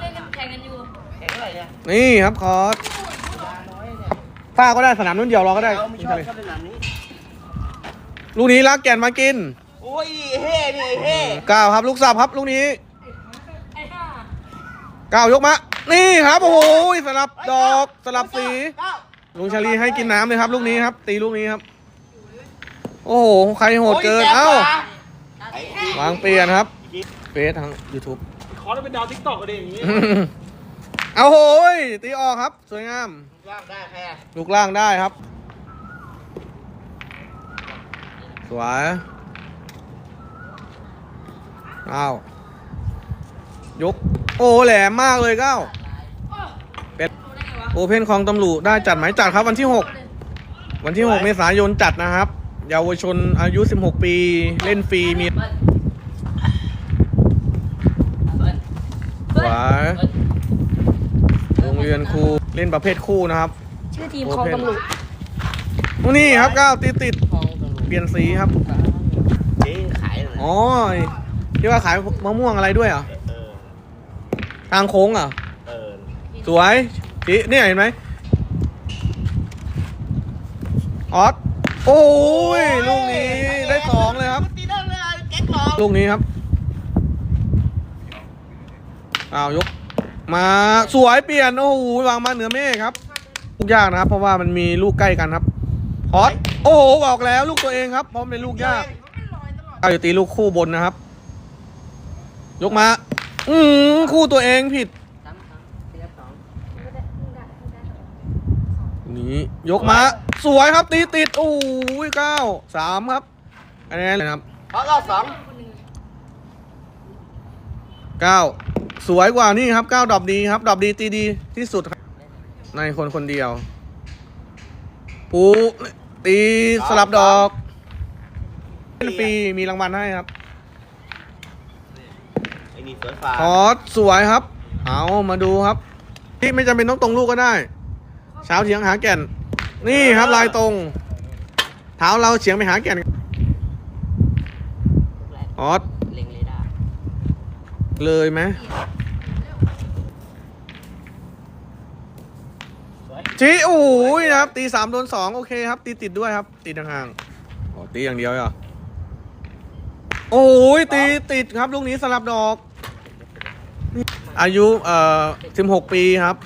เล่นแข่งกันอยู่แข่งเท่าไหร่เนี่ยนี่ครับคอร์สยาน้อยเนี่ยฝ้าก็ได้สนามนุ่นเดียวเราก็ได้เราไม่ชอบชอบเล่นแบบนี้ลูกนี้ลักแกนมากินโอ้ยเฮ่นี่เฮ่ก้าวครับลูกสับครับลูกนี้ไอ้ห่าก้าวยกมา นี่ครับโอ้โหสลับดอกสลับสี เก้าลุงชาลีให้กินน้ำเลยครับ ลูกนี้ครับ ตีลูกนี้ครับ โอ้โห ใครโหดเกินโยแสบเอ้าไอ้วางเปลี่ยนครับเฟซทาง YouTube ขอได้เป็นดาวทิกตอกกันเองอย่างนี้เอาโหยตีออกครับ สวยงามว่างได้แค่ลูกล่างได้ครับ สวยอ้าวยก โอ้แหลมมากเลยก้าวเป็นรู้ได้ไงวะโอเพนของตำรวจได้จัดไหมจัดครับวันที่ 6 วันที่ 6 เมษายนจัดนะครับ เยาวชนอายุ 16 ปีเล่นฟรีมี วยโรงเรียนครูเล่นประเภทคู่นะครับ ชื่อทีมคลองตำรวจนี่ครับก้าวติดติดเปลี่ยนสีครับเจ๊ขายเลยอ๋อที่ว่าขายมะม่วงอะไรด้วยเหรอะเออทางโค้งเหรอะเออสวยจีเนี่ยเห็นไหมออสโอ้ยลูกนี้ได้สองเลยครับตีได้เลยแก๊กหลอกลูกนี้ครับ อ้าวยก มาสวยเปลี่ยน โอ้โหวางมาเหนือเมฆครับลูกยากนะครับ เพราะว่ามันมีลูกใกล้กันครับฮอตโอ้โหบอกแล้วลูกตัวเองครับเพราะมันเป็นลูกยากเอาอยู่ตีลูกคู่บนนะครับ ยกมา อืมคู่ตัวเองผิดนี่ยกมาสวยครับตีติดโอ้ยเก้าสามครับอันนี้เลยนะครับเพราะรอบสองเก้า สวยกว่านี่ครับเก้าดอกดีครับดอกดีตีดีที่สุดครับ ในคนคนเดียว ปูตีสลับดอกเล่นฟรีมีรางวัลให้ครับไอ้นี่สวนฟ้าคอร์สสวยครับ เอามาดูครับ ที่ไม่จำเป็นต้องตรงลูกก็ได้ เช้าเฉียงหาแก่น นี่ครับลายตรง เท้าเราเฉียงไปหาแก่นออสเล็งเรดาร์ เลยไหมสวยจีโอ้ยนะครับ ตีสามโดนสองโอเคครับ ตีติดด้วยครับ ตีห่างๆอ๋อตีอย่างเดียวเหรอโอ้ยตีติดครับลูกนี้สลับดอก อายุเอ่อสิบหกปีครับ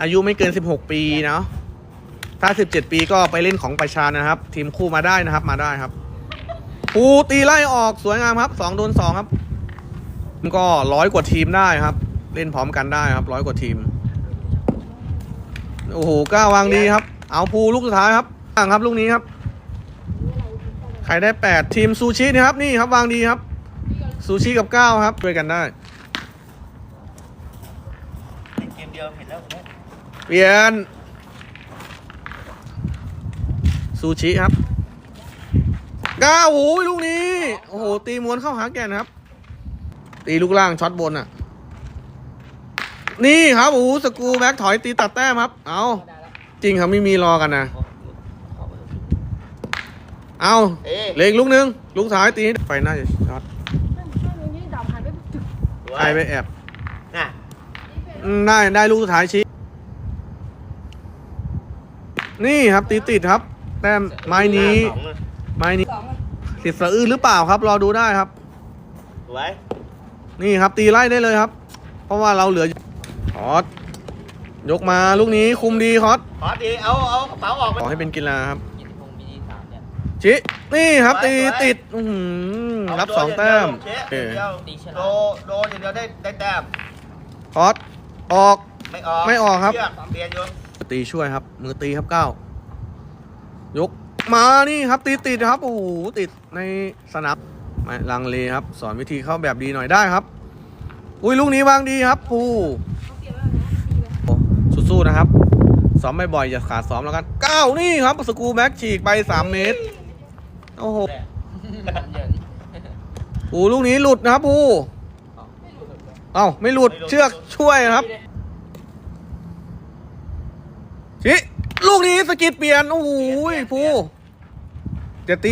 อายุไม่เกินสิบหกปีเนาะถ้าสิบเจ็ดปีก็ไปเล่นของประชานะครับ ทีมคู่มาได้นะครับมาได้ครับปูตีไล่ออกสวยงามครับสองโดนสองครับ ก็ร้อยกว่าทีมได้ครับ เล่นพร้อมกันได้ครับร้อยกว่าทีม โอ้โหก้าววางดีครับ เอาภูลูกสุดท้ายครับอ่างครับลูกนี้ครับ ใครได้แปดทีมซูชินะครับนี่ครับวางดีครับ ซูชิกับก้าวครับช่วยกันได้เกมเดียวเห็นแล้วเปลี่ยนซูชิครับก้าวโอ้ยลูกนี้ โอ้โหตีม้วนเข้าหาแก่นครับ ตีลูกล่างช็อตบนอะ นี่ครับโอ้โหสกรูแบ็กถอยตีตัดแต้มครับ เอาจริงครับไม่มีรอกันนะ เอาเอ๊ะเหล็กลูกหนึง ลูกท้ายตีให้ไฟน่าจะช็อตใครไปแอบน่ะอืมได้ได้ลูกสุดท้ายชี้นี่ครับตีติดครับ แต้มไม้นี้สองเลยไม้นี้ติดสะอื้นหรือเปล่าครับ รอดูได้ครับสวย นี่ครับตีไล่ได้เลยครับ เพราะว่าเราเหลือคอสยกมาลูกนี้คุมดีคอสขอดีเอาเอากระเป๋าออกไปขอให้เป็นกีฬาครับชินี่ครับตีติดอื้อหือรับสองแต้มเจ๊โอเคเดียวโดโดอย่างเดียวได้ได้แต้มคอสออก ไม่ออกไม่ออกครับ เชืเปลี่ยนอยู่ตีช่วยครับ มือตีครับเก้ายกมานี่ครับตีติดครับโอ้โหติดในสนาม ไม่ลังเลครับ สอนวิธีเข้าแบบดีหน่อยได้ครับ อุ้ยลูกนี้วางดีครับภูสู้ๆนะครับ ซ้อมไม่บ่อยอย่าขาดซ้อมแล้วกันก้านี่ครับสกูแม็กฉีกไปสามเมตร โอ้โหภูลูกนี้หลุดนะครับภูเอ้าไม่หลุดเชือกช่วยครับชิลูกนี้สกิดเปลี่ยน โอ้โหภูจะตี